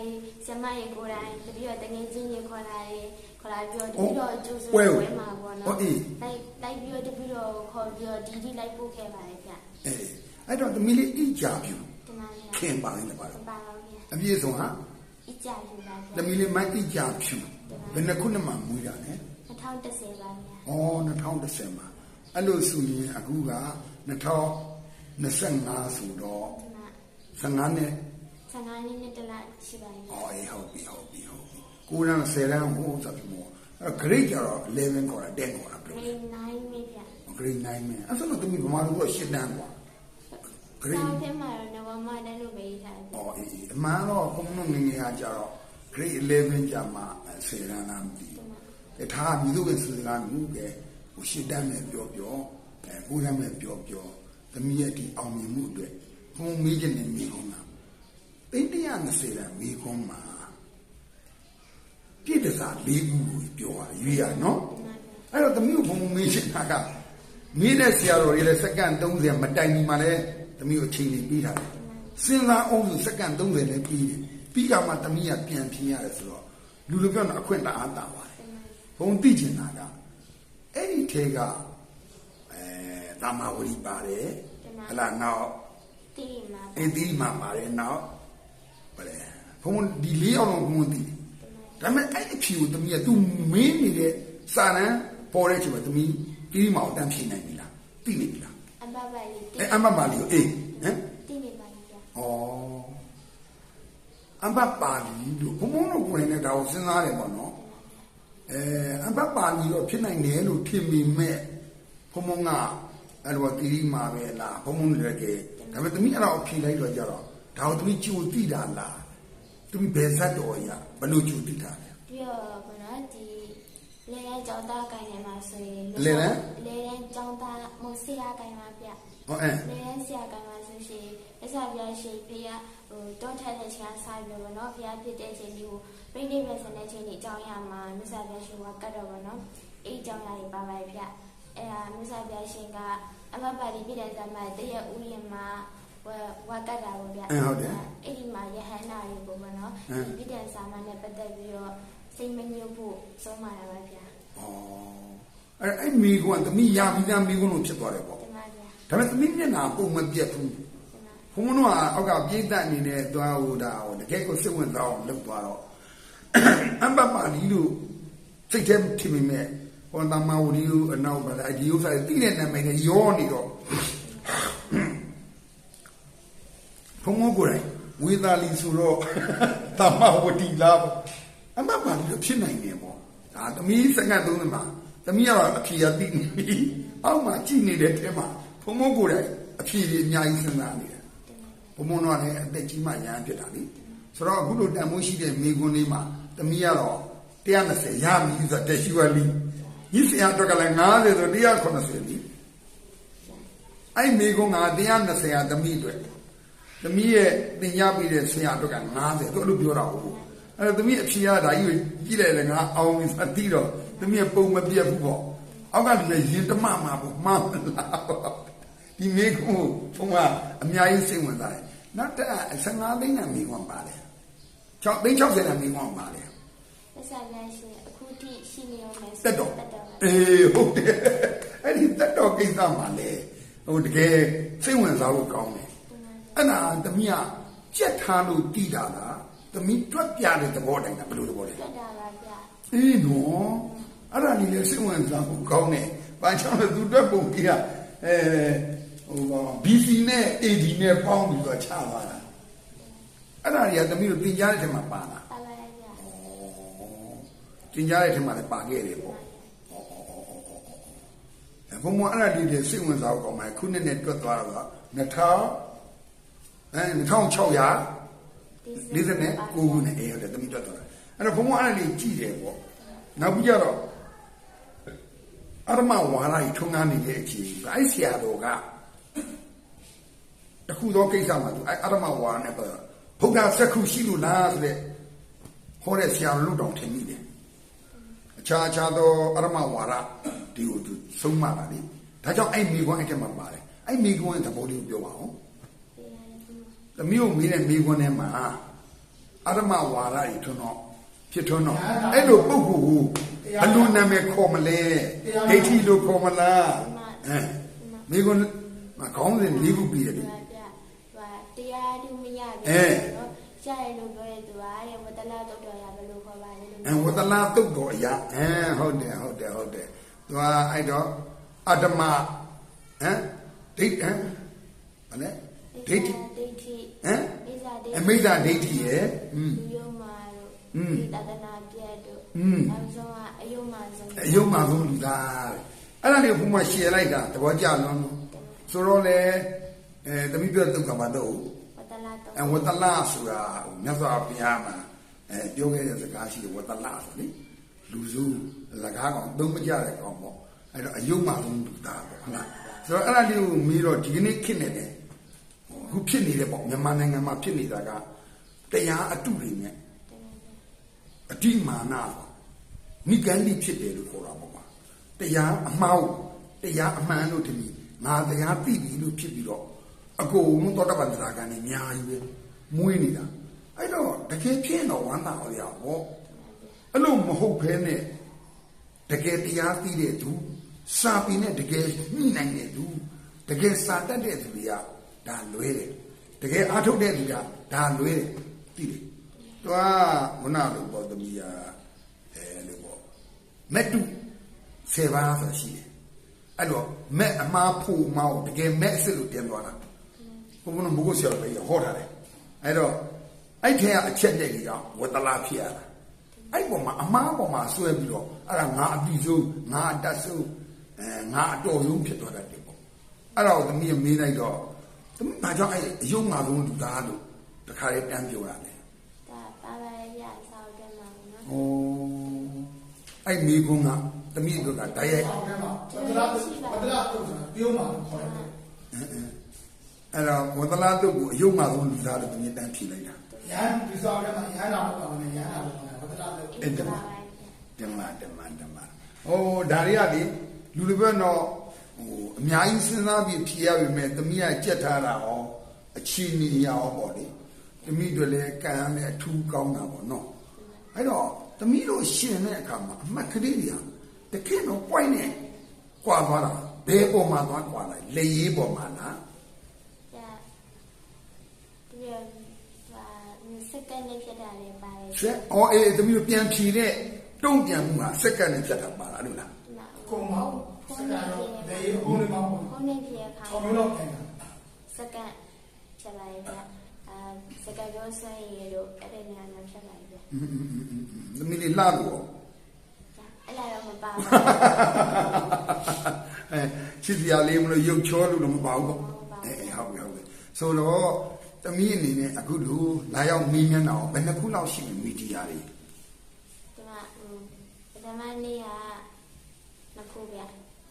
ကြီးဆရာမကြီးကိုယ်တိုင်တပည့်တော်တငယ်ချင်းကြီးခေါ်လာတယ်ခေါ်လာပြီးတော့တပဟောည့်တော်ကျိုးဆိုပွဲကိုပွဲမှာပေါ့ဟောနော်အေးလိုက်လိုက်ပြီးတော့တပည့်တော်ခေါ်ပြီးတော့ဒီဒီလိုက်ပို့ခဲ့ပါတယ်ဗျအေးအဲ့တော့သမီးလေးအိကြပြူတမန်လေးခင်ပါလိမ့်မယ်ပါတတော့ပါပါဗျအပြည့်စုံဟာအကြယူပါဗျသမီးလေးမိုက်အိကြဖြူဘယ်နှစ်ခုနှစ်မှမွေးတာလဲ2010ပါဗျဩ2010မှာအဲ့လိုဆိုရင်အခုက2025ဆိုတော့တမန်15နှစ် 15နှစ်နဲ့တလရှိပါရဲ့ ဩအေးဟုတ်ပြီဟုတ်ပြီဟုတ်ပြီကိုရံ10ရန်ဟိုဆိုပြီးမောအဲ့တော့ grade ကျတော့11ခေါ်တာ10ခေါ်တာဘယ်လို grade 9မိဗျ grade 9မယ်အဲ့ဆိုတော့သမီးဗမာလိုတော့10တန်းกว่า grade ဆောင်းထဲမှာတော့နဝမတန်းလို့ပဲရေးထားတယ် ဩအေးအေးအမှန်တော့ဘုံနုငငယ်ဟာကျတော့ grade 11ကျမှ10ရန်လားမသိဘူး တထားမြည်လို့ပဲစကားမျိုးကဲဟိုရှစ်တမ်းမဲ့ပြောပြောအဲကိုးတမ်းမဲ့ပြောပြောသမီးရဲ့ဒီအောင်မြင်မှုအတွက်ဘုံမေးခြင်းနဲ့မိကုန်းတာ တိတ်120တန်းမိကုန်းမှာပြည့်တစား၄ခုကိုပြောရရွေးရနော်အဲ့တော့သမီးကိုဘုံမေးချင်တာကမေးတဲ့ဆရာတော်တွေလည်းစက္ကန့်30မတိုင်ဒီမှာလည်းသမီးကိုအချိန်လေးပြီးထားတယ်စဉ်းစားအောင်ဆိုစက္ကန့်30လည်းပြီးတယ်ပြီးကမှသမီးကပြန်ဖြင်းရတယ်ဆိုတော့လူလူပြောတော့အခွင့်တအားတာပါတယ်ဘုံသိကျင်တာကအဲ့ဒီထဲကအဲတာမဝရီပါတယ်ဟလာနောက်တိမှာအင်းသီးမှာပါတယ်နောက် ဗလဲဘုံဒီလေးအောင်လုံးဘုံသိတယ်ဒါပေမဲ့အဲ့အဖြူကိုတမီးက तू မင်းနေတဲ့စာရန်ပေါ်တဲ့ချိန်မှာတမီးကိရိမောင်တန်းဖြေနိုင်ပြီလားသိနေပြီလားအဘဘလေးတိအဲအမမလေးကိုအေးဟမ်တိနေပါလေဗျဩအမပါလီလို့ဘုံဘုံတို့ကိုယ်နဲ့ဒါကိုစဉ်းစားတယ်ပေါ့နော်အဲအဘပါလီတော့ဖြစ်နိုင်တယ်လို့ထင်မိမဲ့ဘုံဘုံကအဲ့လိုတိရိမာပဲလားဘုံဘုံလည်းကဲဒါပေမဲ့တမိအဲ့တော့ဖြေလိုက်တော့ကြတော့ ဒါကိုတမိကြိုတိတာလားတမိဘယ်ဇတ်တော်ရဘယ်လိုကြိုတိတာလဲပြီးတော့ဘယ်နော်ဒီလေရန်ကျောင်းသားကိုင်နေမှာဆိုရင်လေရန်လေရန်ကျောင်းသားမို့ဆရာကိုင်မှာဗျဟောအဲလေရန်ဆရာကိုင်မှာဆိုရှင်အစားပြရှင်ဖေကဟိုတောထက်တဲ့ချာစားပြီးတော့နော်ဖေဖြစ်တဲ့ချိန်လေးကိုပြိဋိမဲ့စတဲ့ချိန်လေးအကြောင်းရမှာမြတ်စွာဘုရားရှင်ကကတ်တော့ဗောနော်အဲ့အကြောင်းရည်ပါပါဗျအဲ့ဒါမြတ်စွာဘုရားရှင်ကအမပါလီပြည်တဲ့ဇမတရက်ဥယျာဉ်မှာ ဝဝကတ်တာဗောဗျအဲဟုတ်တယ်အဲ့ဒီမှာယဟန္တာရေပေါ့ဗောနော်ဟမ်ဒီပြည်တဲ့ဇာမနဲ့ပတ်သက်ပြီးတော့စိတ်မညစ်ဖို့ဆုံးမတာပါဗျာဩအဲ့အဲ့မိကွန်းတမိရပြီးသားမိကွန်းလို့ဖြစ်သွားတယ်ပေါ့တမန်ဗျာဒါပေမဲ့တမိမျက်နှာပုံမပြတ်ဘူးတမန်ဘုံဘုံတို့ကအောက်ကပြိတ္တအနေနဲ့သွားဟိုဒါဟိုတကယ်ကိုစိတ်ဝင်စားအောင်လုပ်သွားတော့အမ္ပပါလီလို့စိတ်ထဲထင်မိမဲ့ဟောတမဝရီကိုအနောက်ပါလားဒီဥစ္စာတွေတိတဲ့နာမည်နဲ့ရောနေတော့ ဘုံဘုံကိုယ်တိုင်ဝေသာလီဆိုတော့တမဝတီလားပေါ့အမ္ပပါလီလို့ဖြစ်နိုင်တယ်ပေါ့ဒါသမီးစက္ကန့်သုံးသမှာသမီးကတော့အဖြေရသိနေပြီအောက်မှာကြည်နေတဲ့ထဲမှာဘုံဘုံကိုယ်တိုင်အဖြေကြီးအများကြီးစဉ်းစားနေတယ်ဘုံဘုံတော့လည်းအသက်ကြီးမှရဟန်းဖြစ်တာလေဆိုတော့အခုလိုတန်မိုးရှိတဲ့မိကွန်းလေးမှာတမီးကတော့120ရပြီဆိုတော့တက်ရှိဝလီညီစရာတော့ကလည်း90ဆို180လီအဲ့မိကွန်းက120ရာတမီးအတွက် တမီးရဲ့သင်ရပြီးတဲ့ဆရာအတွက်က90သူအဲ့လိုပြောတာဟုတ်အဲ့တော့တမီးအဖြေရဒါကြီးကိုကြည့်လိုက်လည်းငါအောင်ပြီဆိုတိတော့တမီးရဲ့ပုံမပြတ်ဘူးပေါ့အောက်ကလူလည်းရင်တမမှာပေါ့မှားမလားပေါ့ဒီမိကုန်းဘုံကအများကြီးစိတ်ဝင်စားတယ်နောက်တက်15သိန်းနဲ့မိကုန်းပါတယ်6သိန်း60နဲ့မိကုန်းပါတယ်မြတ်စွာဘုရားရှင်အခုထိရှိနေအောင်မယ်တက်တော့တက်တော့အေးဟုတ်တယ်အဲ့ဒီတက်တော့ကိစ္စမှာလေဟိုတကယ်စိတ်ဝင်စားဖို့ကောင်းတယ် အဲ့ဒါတမီးကကြက်ထားလို့တည်တာလားတမီးတွက်ပြတဲ့သဘောတိုင်းကဘယ်လိုသဘောလဲတက်တာပါဗျာအေးနော်အဲ့ဒါလေးလေစိတ်ဝင်စားဖို့ကောင်းတယ်ဘာကြောင့်လဲသူတွက်ပုံကြီးကအဲဟိုပါ BC နဲ့ AD နဲ့ပေါင်းပြီးတော့ချသွားတာအဲ့ဒါတွေကတမီးတို့တင်ကြားတဲ့ထဲမှာပါလားပါပါဗျာတင်ကြားတဲ့ထဲမှာလည်းပါခဲ့တယ်ပေါ့အဲဘုံမအဲ့ဒါလေးတွေစိတ်ဝင်စားဖို့ကောင်းပါခုနှစ်နဲ့တွက်သွားတော့2000 အဲ2600 40နဲ့9ခုနဲ့အေးဟုတ်တယ်တမီးတွက်သွားတာအဲ့တော့ဘုံမအဲ့ဒါလေးကြည့်တယ်ပေါ့နောက်ပြီးကြတော့အရမဝါရကြီးထုံကားနေတဲ့အချိန်အဲ့ဆရာတော်ကတခုသောကိစ္စမှာသူအဲ့အရမဝါရနဲ့ပတ်ဘုရားစက္ခုရှိလို့လားဆိုတဲ့ဟောတဲ့ဆရာတော်လူတော်ထင်မိတယ်အခြားအခြားသောအရမဝါဒဒီကိုသူဆုံးမတာလေဒါကြောင့်အဲ့မိကွန်းအဲ့ထဲမှာပါတယ်အဲ့မိကွန်းရဲ့သဘောလေးကိုပြောပါအောင်ပေးရတယ်ဒီမှာ သမီးကိုမေးတဲ့မိကွန်းထဲမှာဟအရမဝါဒတွေထွန်းတော့ဖြစ်ထွန်းတော့အဲ့လိုပုဂ္ဂိုလ်ကိုဘယ်လိုနာမည်ခေါ်မလဲဒိဋ္ဌိလို့ခေါ်မလားအဲမိကွန်းမကောင်းတဲ့လေးခုပြီးတယ်လေပြပြဟာတရားသူမရဘူးအဲနော်ရှာရလို့ပြောတဲ့သူကတဲ့ဝတ္တလတုတ်တော်ရဘယ်လိုခေါ်ပါလဲလို့အဲဝတ္တလာတုတ်တော်အရာအဲဟုတ်တယ်ဟုတ်တယ်ဟုတ်တယ်သူကအဲ့တော့အတ္တမဟမ်ဒိဋ္ဌဟမ်ဗာလဲဒိဋ္ဌိဒိ ဋ္ဌိ ဟမ် ဣဇာဒိဋ္ဌိ အမိစ္ဆာဒိဋ္ဌိရဲ့อืม လူယုံမာတို့ อืม ဒီတဒနာပြတ်တို့ อืม နောက်ဆုံးကအယုံမာဆုံး အယုံမှဆုံးလူသားတဲ့အဲ့ဒါလေးကဘုမရှယ်လိုက်တာသဘောကျလုံးဆိုတော့လေအဲသမီးပြောတုတ်ကမှာတော့ ဝတ္တလတုတ် အဲဝတ္တလဆိုတာမြတ်စွာဘုရားမှာအဲပြောခဲ့တဲ့စကားရှိတယ်ဝတ္တလဆိုလေလူစုလကားကောင်သုံးမကြတဲ့ကောင်ပေါ့အဲ့တော့အယုံမှဆုံးလူသားပေါ့ဟုတ်လားဆိုတော့အဲ့ဒါလေးကိုမီးတော့ဒီကနေ့ခစ်နေတယ် အခုဖြစ်နေတယ်ပေါ့မြန်မာနိုင်ငံမှာဖြစ်နေတာကတရားအတုတွေနဲ့အတိမာနပေါ့မိဂန္ဒီဖြစ်တယ်လို့ခေါ်တာပေါ့ကွာတရားအမှားတရားအမှန်လို့တည်းငါတရားသိပြီလို့ဖြစ်ပြီးတော့အကုန်သောတပန်တရားကနေအများကြီးပဲမွေးနေတာအဲ့တော့တကယ်ဖြစ်တော့ဝမ်းသာအောင်ရပေါ့အဲ့လိုမဟုတ်ဘဲနဲ့တကယ်တရားသိတဲ့သူစာပင်နဲ့တကယ်ညှိနိုင်တဲ့သူတကယ်စာတတ်တဲ့သူတွေက ဒါလွဲတယ်တကယ်အားထုတ်တဲ့သူကဒါလွဲတယ်သိတယ်သူကခုနလိုပေါ့သမီးကအဲလိုပေါ့မက်တုဆေပါဆိုရှိတယ်အဲ့တော့မက်အမားဖို့မောင်းတကယ်မက်အစ်စ်လို့တင်သွားတာဘုံဘုံဘုကိုဆရာပဲဟောထားတယ်အဲ့တော့အဲ့ထဲကအချက်တဲ့ကြီးကဝတ္တလာဖြစ်ရတာအဲ့ပေါ်မှာအမားပေါ်မှာဆွဲပြီးတော့အဲ့ဒါငါအပြီးဆုံးငါအတတ်ဆုံးအဲငါအတော်ဆုံးဖြစ်သွားတတ်တယ်ပေါ့အဲ့တော့သမီးမေးလိုက်တော့ သမီးဘာကြောင့်အဲ့အယုံငါဆုံးလူသားလို့တခါလေးတန်းပြောရတယ်ဒါပါပါရဆောက်တယ်မှာနော်။ဩအဲ့မိကုန်းကတမိတို့ကဓာတ်ရိုက်အောက်ထဲမှာဝတ္တလာဝတ္တလာတုတ်ဆိုတာပြုံးမှာခေါ်တယ်အဲ့တော့ဝတ္တလာတုတ်ကိုအယုံမှဆုံးလူသားလို့တမိတန်းဖြေလိုက်တာရဟန်းဒီဆောင်ထဲမှာရဟန်းတော်ဘာလို့လဲရဟန်းတော်ဘာဝတ္တလာတုတ်။အဲ့တမဓမ္မဓမ္မဓမ္မ။ဩဒါတွေကလေလူတွေဘက်တော့ ဟိုအများကြီးစဉ်းစားပြီးဖြေရပြီမဲ့တမိကကြက်ထားတာဟောအချီနေရအောင်ပေါ့လေ။တမိတို့လည်းကံရမယ်အထူးကောင်းတာပေါ့နော်။အဲ့တော့တမိတို့ရှင်တဲ့အခါမှာအမှတ်ကလေးတွေကတကယ်တော့ point နဲ့ကွာသွားတာဘယ်ပေါ်မှာသွားကွာလဲလေရေးပေါ်မှာလားဒါဒီရပါစက္ကန့်နဲ့ဖြစ်တာလည်းပါတယ်ဆက်အော်အေးသမီးတို့ပြန်ဖြေတဲ့တုံ့ပြန်မှုဟာစက္ကန့်နဲ့ဖြတ်တာပါလားလို့လားဒီမှာကုံမောင်း စကားတော့လေဘုံလေးမောင်းခုံးနေဖြစ်ခါခေါင်းလုံးခိုင်းတာစက္ကန့်ဖြစ်လာရဲ့ဗျအာစက္ကန့်ပြောဆွဲရလို့အဲ့ဒီနေရာမှာဖြစ်လာရဲ့ဗျသမီးလေးလှလို့ရောအဲ့လာတော့မပါဘူးအဲချစ်စရာလေးမလို့ရုပ်ချောလို့တော့မပါဘူးပေါ့အဲအဲဟုတ်ပြီဟုတ်ပြီဆိုတော့သမီးအနေနဲ့အခုလိုလာရောက်မင်းမျက်နှာအောင်ဘယ်နှခုလောက်ရှိမီဒီယာတွေဒီမှာဟိုပထမနေ့ကနှစ်ခုဗျ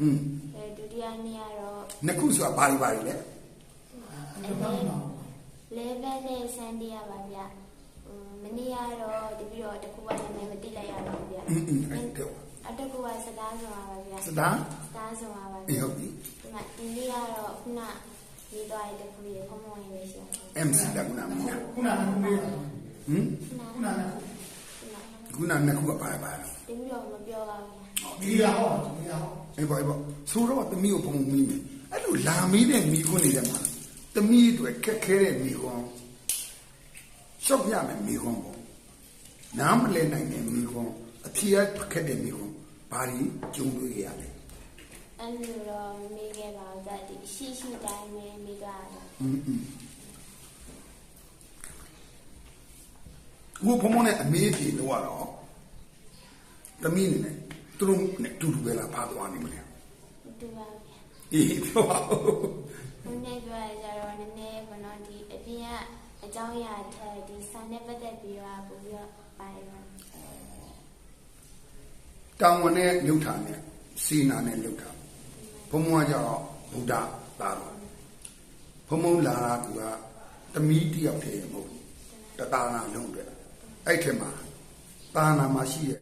อืมအဲဒုတိယနေ့ကတော့နှစ်ခုဆိုတာဘာတွေဘာတွေလဲ11နဲ့ဆန်တေးရပါဗျာမနေ့ကတော့တပြီးတော့တကူကနာမည်မသိလိုက်ရပါဘူးဗျာအင်းအင်းအဲ့အတကူကစသားဆိုတာပါဗျာစသားစသားဆိုတာပါဗျာဟုတ်ပြီဒီမှာဒီနေ့ကတော့ခုနရေးသွားတဲ့တကူရေဖုံးဖုံးရေးရှိတယ် MC တကူနာမင်းခုနကခုနဟင်ခုနကခုနကခုကပါပါတပြီးတော့မပြောပါဘူး ဒီရဟောဒီရဟော အေးပါအေးပါဆိုတော့သမီးကိုပုံမီးမယ်အဲ့လိုလာမီးတဲ့မိခွန်းနေတဲ့မှာသမီးတွေခက်ခဲတဲ့မိခွန်းရှော့ပြမယ်မိခွန်းပေါ့နားမလဲနိုင်တဲ့မိခွန်းအဖြေရခက်တဲ့မိခွန်းဘာကြီးကျုံတွေ့ရလဲ အဲ့လိုတော့မေးခဲ့ပါဦးဒါဒီရှိရှိတိုင်းပဲမေးသွားတာ อืมอืมဘုဖမနဲ့အမေးပြေတော့တော့သမီးနေနဲ့ သူတို့နဲ့တူတူပဲလားဖားသွားနေမလဲတူပါဗျာအေးပြောပါဦးဘုန်းကြီးပြောရကြတော့နည်းနည်းဘနော်ဒီအပြင်ကအကြောင်းအရာထက်ဒီစာနဲ့ပတ်သက်ပြီးတော့ပို့ပြီးတော့ပါတယ်ပါတောင်ဝင်နဲ့မြုပ်ထာနဲ့စီနာနဲ့မြုပ်ထာဘုံမွားကြတော့ဘုဒ္ဓသာတော်ဘုံမုံလာတာကတမီးတယောက်တည်းမဟုတ်ဘူးတတာနာလုံးအတွက်အဲ့ထဲမှာတာနာမှာရှိရဲ့